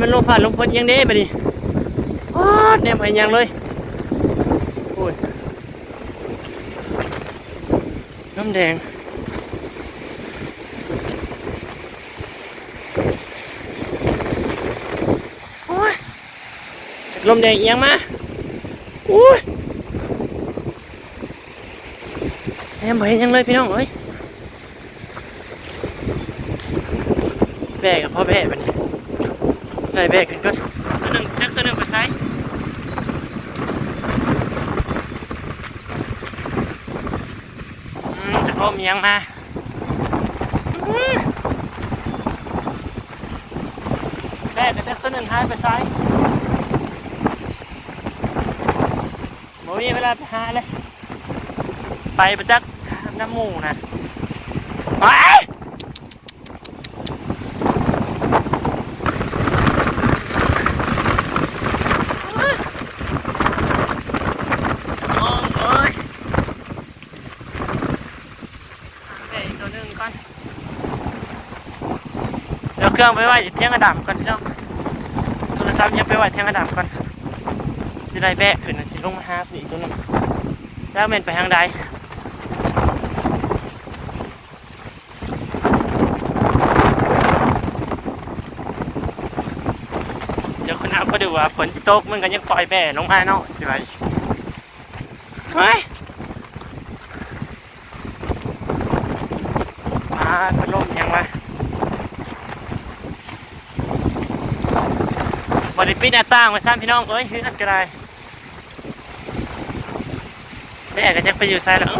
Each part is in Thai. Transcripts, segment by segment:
มันลงผ่านลงพ้นยังเด้ไปดิอ้าดเนี่ยไปยังเลยโอ้ยน้ำแดงโอ้ยลมแดงเอียงมาโอ้ยยังไปยังเลยพี่น้องเอ้ยแบกกับพ่อแบกไปนี่ ไล่แบกขึ้นก่อนตัวหนึ่งนักตัวหนึ่งไปซ้ายอืมจะลมเอียงมาอืมแบกกับนักตัวหนึ่งหายไปซ้ายโมมีเวลาไปหาเลย ไปประจักษ์น้ำหมูนะไปโอ้ยเดี๋ยวอีกตัวหนึ่งก่อน เครื่องไปไว้เที่ยงกระดำก่อนพี่น้องโทรศัพท์ยังไปไว้เที่ยงกระดำก่อนสิได้แบกขึ้นนะสิลงมาหาอีตัวหนึงแล้วเมนไปทางใดเดี๋ยวคุณอาก็ดูว่าฝนสิตกมันก็ยังปล่อยแบ่ลงมาเนาะสิไรเฮ้ยมาพัดลมยังวะบริ ปิดหน้าต่างมาซ้ำพี่น้องเอ้ยเฮือนก็ได้แม่ก็จะไปอยู่ไซแล้ว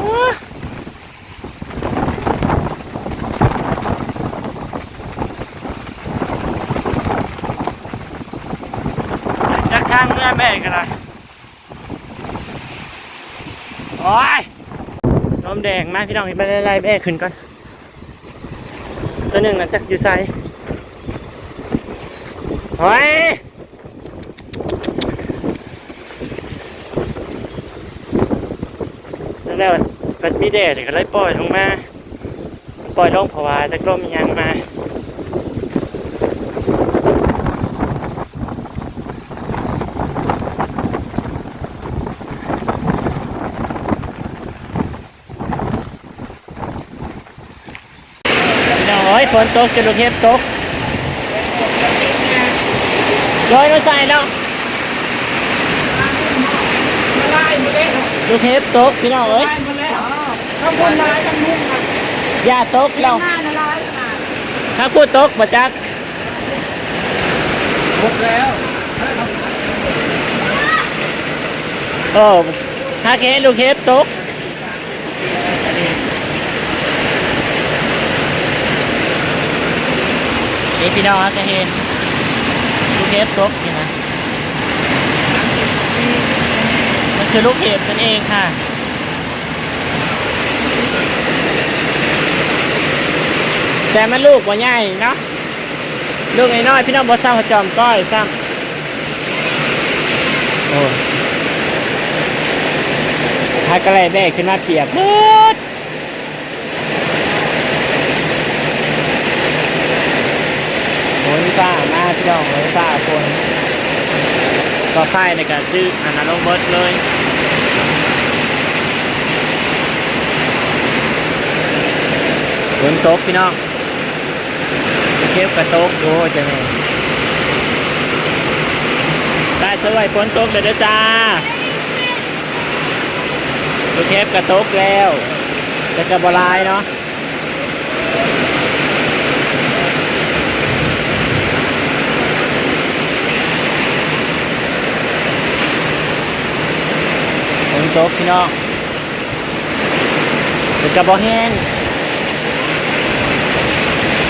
จากทางเมื่อแม่ก็ได้โอ้ยลมแดงมาพี่น้องไปไล่แม่ขึ้นก่อน ตัวหนึ่งน่ะจักอยู่ไซโอ้ย แล้ว แล้วเปิดมีแดดก็เลยปล่อยลงมา ปล่อยลงเพราะว่าจะกลมอีหยังมาน้อยฝนตกจะลูกเห็บตกร้อยเราใส่แล้วไล่มาเลยลูกเห็บตกพี่น้องเอ้ยไล่มาเลย ข้างบนลายกันมุกกันอย่าตกเราหน้าละลายขนาดถ้าพูดตกมาจักหมดแล้วโอ้ถ้าเคสลูกเห็บตกนี่พี่น้องจะเห็นลูกเห็บตกนี่นะมันคือลูกเห็บนั่นเองค่ะ แต่มันลูกว่าใหญ่เนาะลูกน้อยๆพี่น้องบ่ซ้ำหัวจอมก้อยซ้ำโอ้ถ้ากระไรแบกขึ้นมาเปียกหมดโอ้ยฟ้ามาพี่น้องโอ้ยฟ้าฝนก็ไฟในการซื้ออันนั้นลงเบิดเลยฝนตกพี่น้อง เก็บกระตกโอ้จะไงได้สวยฝนตกเลยเด้อจ้าลูกเทปกระตกแล้วจะกระบลายเนาะฝนตกพี่น้องจะกระบอแห้ง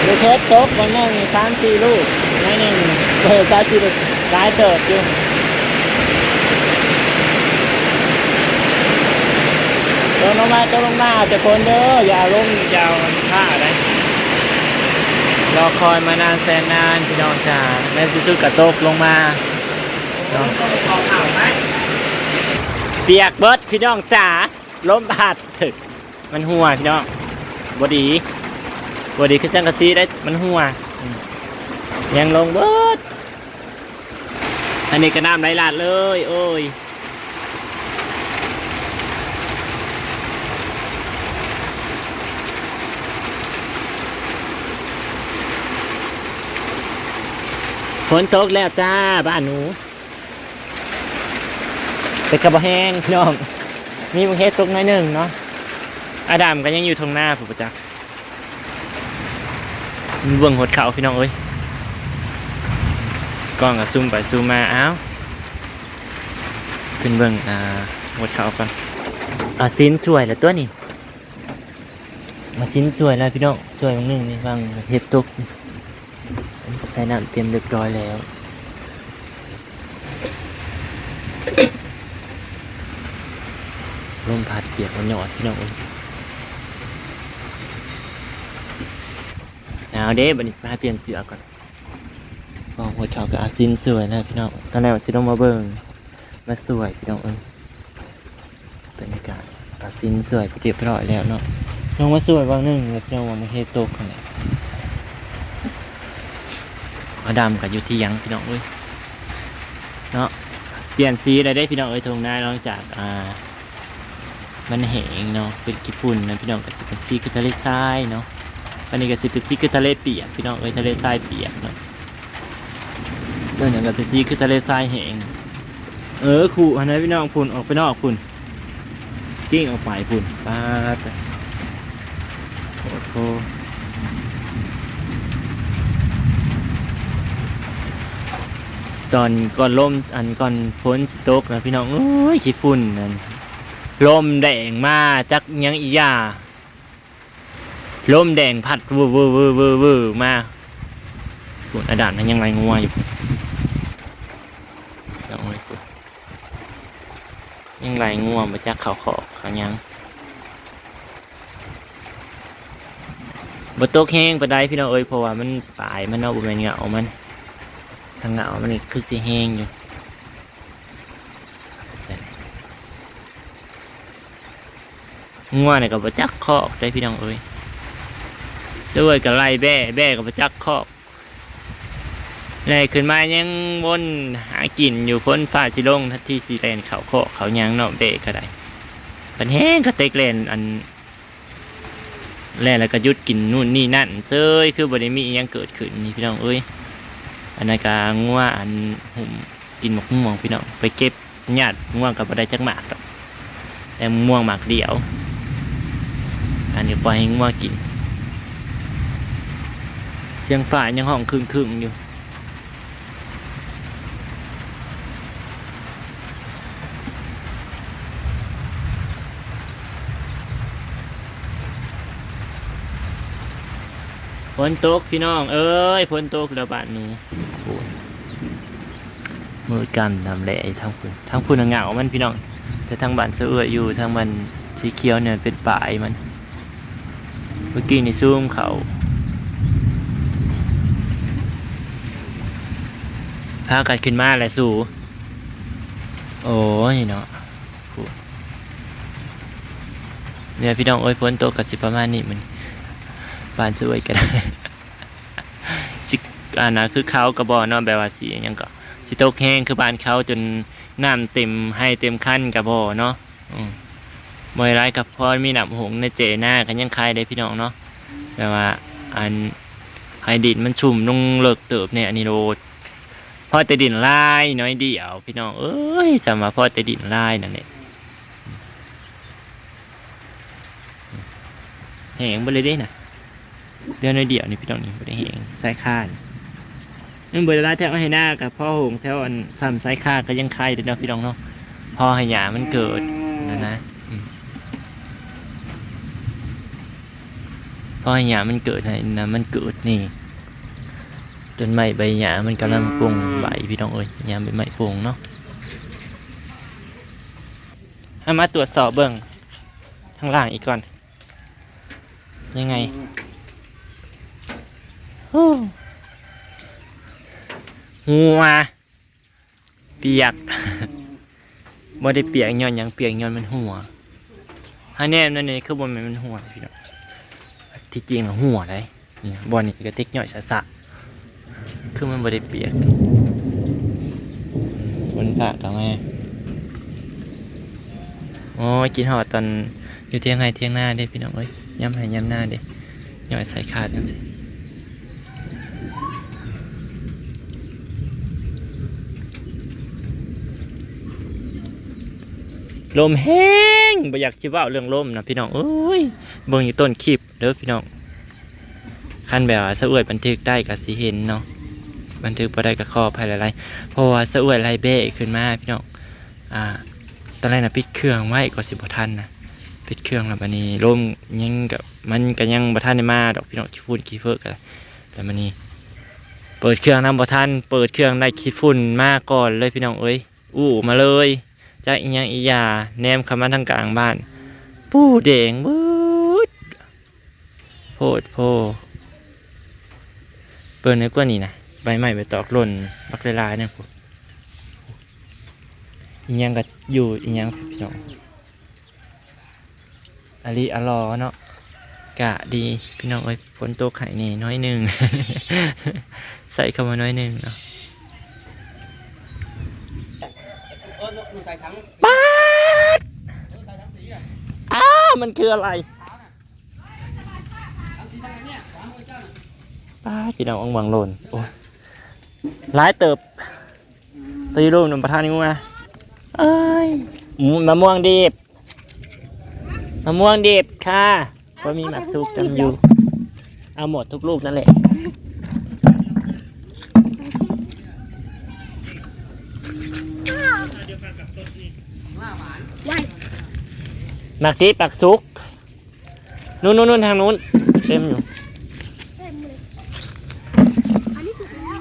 ลูกเทปตกวันหนึงสามสี่ลูกน้อยหนึ่งเออสามสี่ลูกหลายเติบอยู่ลงมาตกลงมาจะคนเด้ออย่าลงยาวท่าเลยรอคอยมานานแสนนานพี่น้องจ๋าแม่ที่สุดกระตกลงมาเนาะต้องขอข่าวไหมเปียกเบิดพี่น้องจ๋าล้มผัดถึกมันหัวพี่น้องบดี บดีคือสังกะสีได้มันหัวยังลงเบิดอันนี้ก็น้ำไหลหลาดเลย โอ้ยฝนตกแล้วจ้าบ้านหนูไปกระบะแห้งพี่น้องมีมังเฮ็ดตกน้อยหนึ่งเนาะอาดามก็ยังอยู่ทางหน้าผมประจักษ์ เบิ่งหดเขาพี่น้องเอ้ยกล้องก็ซูมไปซูมมาอ้าวขึ้นเบิ่งอ่าหดเขาก่อนอ่าซินสวยแล้วตัวนี้มาซินสวยแล้วพี่น้องสวยงหนึ่งนี่ฟังเห็ดตกนี่อันนี้ก็ใส่น้ำเต็มเรียบร้อยแล้วลมพัดเปียกมันหยอดพี่น้อง เอ้ยเอาเด้บัดนี้มาเปลี่ยนเสือก่อนมองหัวเขากับอาซินสวยนะพี่น้องตอนแรกว่าสิลงมาเบิ่งมาสวยพี่น้องเอ้ยบรรยากาศอาซินสวยเรียบร้อยแล้วเนาะลงมาสวยบางหนึ่งแล้วพี่น้องว่ามันเฮโตกกันแหละมาดำกับอยู่ที่ยังพี่น้องเอ้ยเนาะเปลี่ยนสีอะไรได้พี่น้องเอ้ยตรงหน้านอกจากอ่ามันแห้งเนาะเป็นกี่ฝุ่นนะพี่น้องก็สิเป็นซีคือทะเลทรายเนาะ อันนี้ก็สิเป็นซีคือทะเลเปียกพี่น้องเอ้ยทะเลทรายเปียกเนาะเรื่องนี้ก็เป็นซีคือทะเลทรายแห้งเออขู่อันนั้นพี่น้องฝุ่นออกไปนอกฝุ่นกิ้งออกไปฝุ่นปาดโอ้โหตอนก่อนล่มอันก่อนฝนสตกนะพี่น้องโอ้ยขี้ฝุ่นนั่นลมแดงมาจักยังอียา ลมแดงพัดวือวือวือวือวือมาปุ่นอดานนั้นยังไรงัวอยู่ยังไงปุ่นยังไรงัวมาจักเขาขอบเขายังบตกแห้งปะได้พี่น้องเอ้ยเพราะว่ามันปลายมันเนาบุเป็นเหงามันทางเหงามันนี่คือสีแห้งอยู่งัวเนี่ยกับประจักคอกได้พี่น้องเอ้ย สวยกับไล่แบ่แบ่กับประจักคอกไล่ขึ้นมายังบนหากินอยู่พ้นฟ้าสิลงทัดที่สีแลนเขาโคอกเขายังเนาะเบะก็ได้ปันแห้งก็เตกเลนอันแล่นแล้วก็ยุดกินนู่นนี่นั่นเซยคือบริมียังเกิดขึ้นนี่พี่น้องเอ้ยอันนั้นก็งัวอันหุ่มกินหมกม่วงพี่น้องไปเก็บญาติง่วงกับบัได้จักหมากดอกแต่ม่วงหมากเดียว อันนี้ปล่อยให้งัวกิน เสียงฝ่ายยังห้องคึงคึงๆอยู่ ฝนตกพี่น้อง เอ้ยฝนตกแล้วบ้านหนูโอ้ยมืดกันดำแหล่ทางพุ่นทางพุ่นเหงามันพี่น้อง แต่ทางบ้านเสืออยู่ทางมันสีเขียวเนี่ยเป็นป่ายมัน เมื่อกี้นี่ซูมเขา พากันขึ้นมาแหละสู่ โอ้ยเนาะเนี่ยพี่น้องโอ้ยฝนตกกับสิประมาณนี้มันบานสวยกันสิอันนะคือเขากระบอกเนาะแบบว่าสีหยังก็สิตกแห้งคือบานเขาจนน้ำเต็มให้เต็มขั้นกระบอกเนาะมวยไรกับพอมีหนับหงในเจหน้ากันยังคายได้พี่น้องเนาะแบบว่าอันไฮดินมันชุ่มลงเลิกเติบเนี่ยอันนี้โรด พ่อแต่ดินลายน้อยเดียว พี่น้องเอ้ยจำมาพ่อแต่ดินลายนั่นแหละแหงไปเลยเด้น่ะเดือนน้อยเดียวนี่พี่น้องนี่ไม่ได้แหงสายข้านนั่นเบอร์ลาแถวให้หน้ากับพ่อหงแถวอันซ้ำสายข้าก็ยังคายเด้อเนาะพี่น้องเนาะพอให้หยามันเกิดนะนะพ่อหยามันเกิดให้นะมันเกิดนี่ ต้นไม้ใบหยามันกำลังปรุงใบพี่น้องเอ้ยหยาใบไม้ปรุงเนาะเอามาตรวจสอบเบิ่งทางล่างอีกก่อน ยังไงหัวเปียกบ่ได้เปียกย้อนยังเปียกย้อนมันหัวฮันแน่นั่นนี่คือบนมันหัวพี่น้องที่จริงหัวเลยบอลนี่ก็เทคย่อยสะสะ คือมันบริเปียกฝนฟ้าต่อมาโอ้ยกินหอดตอนอยู่เที่ยงไห้เที่ยงหน้าเด้พี่น้องเอ้ยย้ำให้ย้ำหน้าเด้ย่อยใส่ขาดจังสิลมแห้งบ่อยากชิเว่าเรื่องลมนะพี่น้องเอ้ยเบิ่งอยู่ต้นคลิปเด้อพี่น้องคันแบบว่าสะอวยบันทึกได้ก็สิเห็นเนาะ บันทึกบ่ได้ก็ขออภัยหลายๆเพราะว่าสะอวยไลเบ้ขึ้นมาพี่น้องอ่าตอนแรกน่ะปิดเครื่องไว้ก็สิบ่ทันนะปิดเครื่องแล้วบัดนี้ลมยังกับมันก็ยังบ่ทันได้มาดอกพี่น้องขี้ฝุ่นขี้เฟอกันแต่บัดนี้ เปิดเครื่องนำบ่ทันเปิดเครื่องได้ขี้ฝุ่นมาก่อนเลยพี่น้องเอ้ยอู้มาเลยจากอีหยังอีหยาแนมเข้ามาทางกลางบ้าน ปู้แดงบืดโพดโพเปิดเนื้อกว่านี้นะ ใบไม้ใบตอกหล่นบักลายๆเนี่ยพวกอีหยังก็อยู่อีหยังพี่น้องอะลีอะลอเนาะกะดีพี่น้องเอ้ยฝนตกไข่นี่น้อยหนึ่ง ใส่เข้ามาน้อยหนึ่งเนาะเออหนูใส่ถังป๊าดใส่ถังสีอะอ้าวมันคืออะไรถังสีถังเนี่ยถังมือเจ้าน่ะป้าดพี่น้องอังวังหล่นโอ้ ยร้ายเติบตีรูปนำประธานนี่มาเอ้ยหมูมะม่วงดิบมะม่วงดิบค่ะก็มีหมักซุปจำอยู่ เอาหมดทุกลูกนั่นแหละหมักดิบหมักซุก นู่นนู่นนู่นทางนู้น เต็มอยู่ เต็มเลยอันนี้สุดแล้ว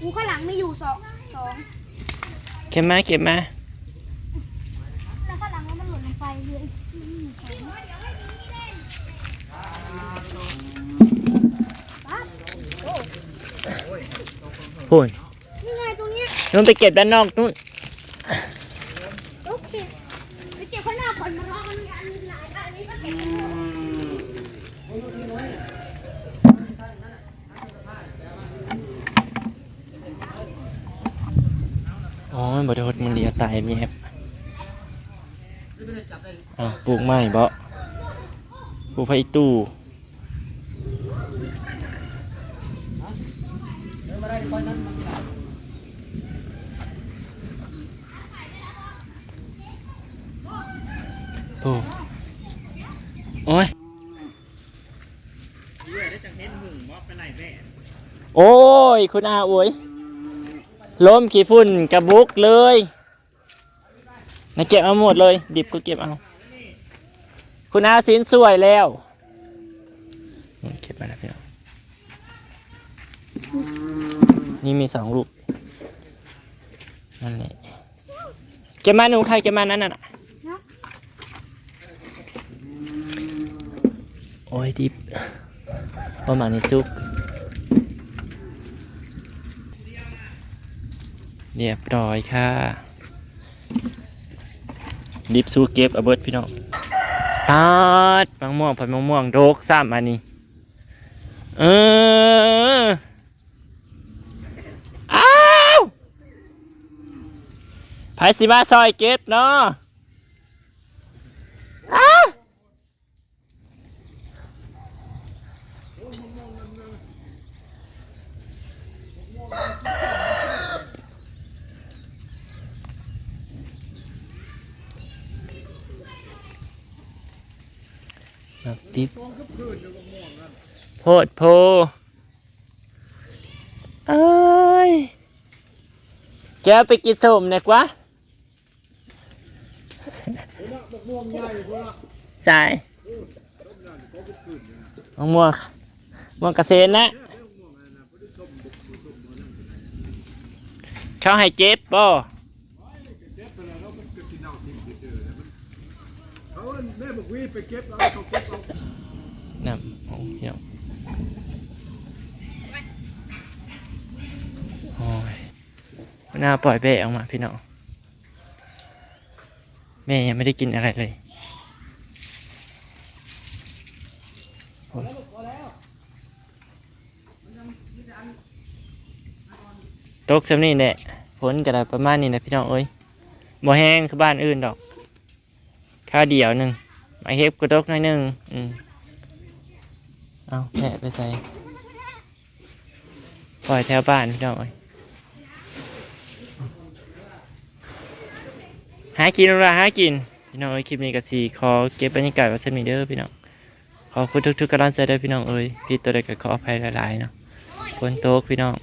กูข้างหลังไม่อยู่สองสอง เก็บมาเก็บมาแล้วข้างหลังแล้วมันหล่นลงไปเหลยอืมสองปั๊บพูนนี่ไงตรงเนี้ยนู่นไปเก็บด้านนอกนู่น โอเคไปเก็บข้างหน้าก่อนมารอกันอันนี้หลายอันนี้ก็เก็บกันหมด อ๋อมันบไดหดมันเลียตายแยบ ไม่ได้จับได้ อะ ปลูกไม้บ่ปลูกไผ่ตู้เดินมาได้ตอนนั้นมันจับปลูกโอ้ยโอ้ย คุณอาโอ้ยล้มขี้ฝุ่นกระบุกเลยนะเก็บเอาหมดเลย ดิบก็เก็บเอา คุณอาสินสวยแล้วเก็บมาแล้วพี่น้องนี่มีสองลูกนั่นแหละเก็บมาหนูใครเก็บมานั่นน่ะโอ้ยดิบประมาณนี้ซุกเรียบร้อยค่ะ ดิบซูเก็บเอเบิดพี่น้อง ปาดมะม่วงผัดมะม่วงโดกซ้ำอันนี้ เอออ้าวไผสิมาซอยเก็บเนาะอ้าว นักติบโพดโพเอ้ยแกไปกินส้มเนี่ยกว่าสายมะม่วงมะม่วงเกษตรนะเขาให้เจ็บบ่ เขาแม่บอกวีไปเก็บเอาเขาเก็บเอาน้ำโอ้ยเนาะโอ้ยหน้าปล่อยเบะออกมาพี่น้องแม่ยังไม่ได้กินอะไรเลยโอ้ยตกสำนี่แหละฝนก็ได้ประมาณนี้นะพี่น้องเอ้ยบ่แห้งคือบ้านอื่นดอก ข้าวเดียวหนึ่งไอเฮ็บก็ตกหน่อยหนึ่งอืมเอาแผะไปใส่ปล่อยแถวบ้านพี่น้องเอ้ยหากินเวลาหากิน พี่น้องเอ้ยคลิปนี้ก็สีขอเก็บบรรยากาศไว้สักนิดเด้อพี่น้องขอบคุณทุกๆกำลังใจเด้อพี่น้องเอ้ยพี่ตัวใดก็ขออภัยหลายๆเนาะฝนตกพี่น้อง